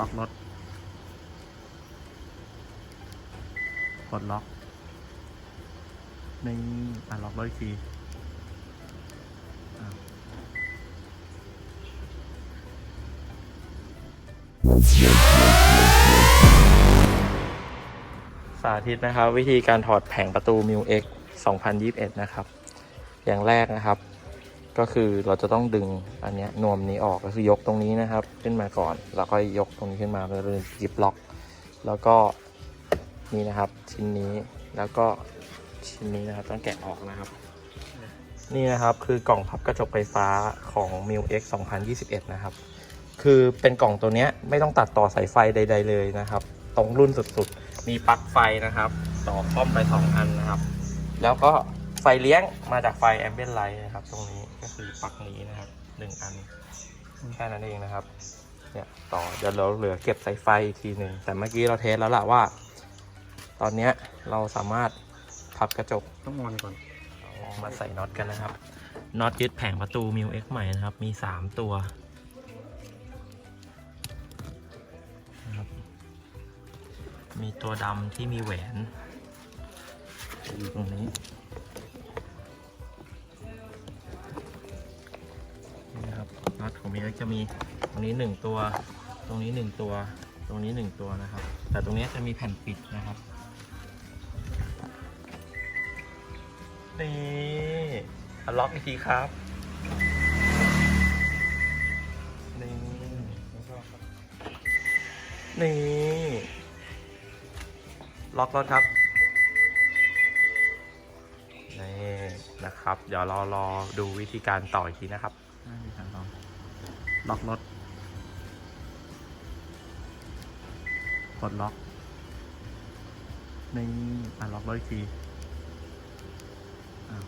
ล็อกรถ กดล็อกนี่อะล็อกรถอีกทีสาธิตนะครับ วิธีการถอดแผงประตู m ิว X 2021 นะครับ อย่างแรกนะครับ ก็คือเราจะต้องดึงอันนี้นวมนี้ออกก็คือยกตรงนี้นะครับ ขึ้นมาก่อน แล้วก็ยกตรงนี้ขึ้นมาแล้วเราหยิบล็อก แล้วก็นี่นะครับชิ้นนี้แล้วก็ชิ้นนี้นะครับต้องแกะออกนะครับ นี่นะครับคือกล่องพับกระจกไฟฟ้าของ m ิว X 2021 นะครับ คือเป็นกล่องตัวนี้ไม่ต้องตัดต่อสายไฟใด ๆ เลยนะครับ ตรงรุ่นสุดๆ มีปลั๊กไฟนะครับ ต่อคอมไป 2 อันนะครับ แล้วก็ ไฟเลี้ยงมาจากไฟแอมเบียนไลท์นะครับ ตรงนี้ก็คือปลั๊กนี้นะครับหนึ่งอันแค่นั้นเองนะครับ เนี่ยต่อเดี๋ยวเราเหลือเก็บสายไฟอีกทีหนึ่งแต่เมื่อกี้เราเทสแล้วล่ะว่า ตอนเนี้ยเราสามารถพับกระจกต้องออนก่อนเอามาใส่น็อตกันนะครับน็อตยึดแผงประตูมิวเอ็กใหม่นะครับ มี 3 ตัวนะครับมีตัวดำที่มีแหวนอยู่ตรงนี้นี่ น็อตของมิวเอ็กจะมีตรงนี้ 1 ตัว ตรงนี้ 1 ตัว ตรงนี้ 1 ตัวนะครับ แต่ตรงนี้จะมีแผ่นปิดนะครับนี่ล็อกอีกทีครับนี่นี่ล็อกรถครับนี่นะครับ เดี๋ยวรอรอดูวิธีการต่ออีกทีนะครับวิธีการต่อ ล็อกรถกดล็อกนี่อะล็อกรถอีกทีอ้าว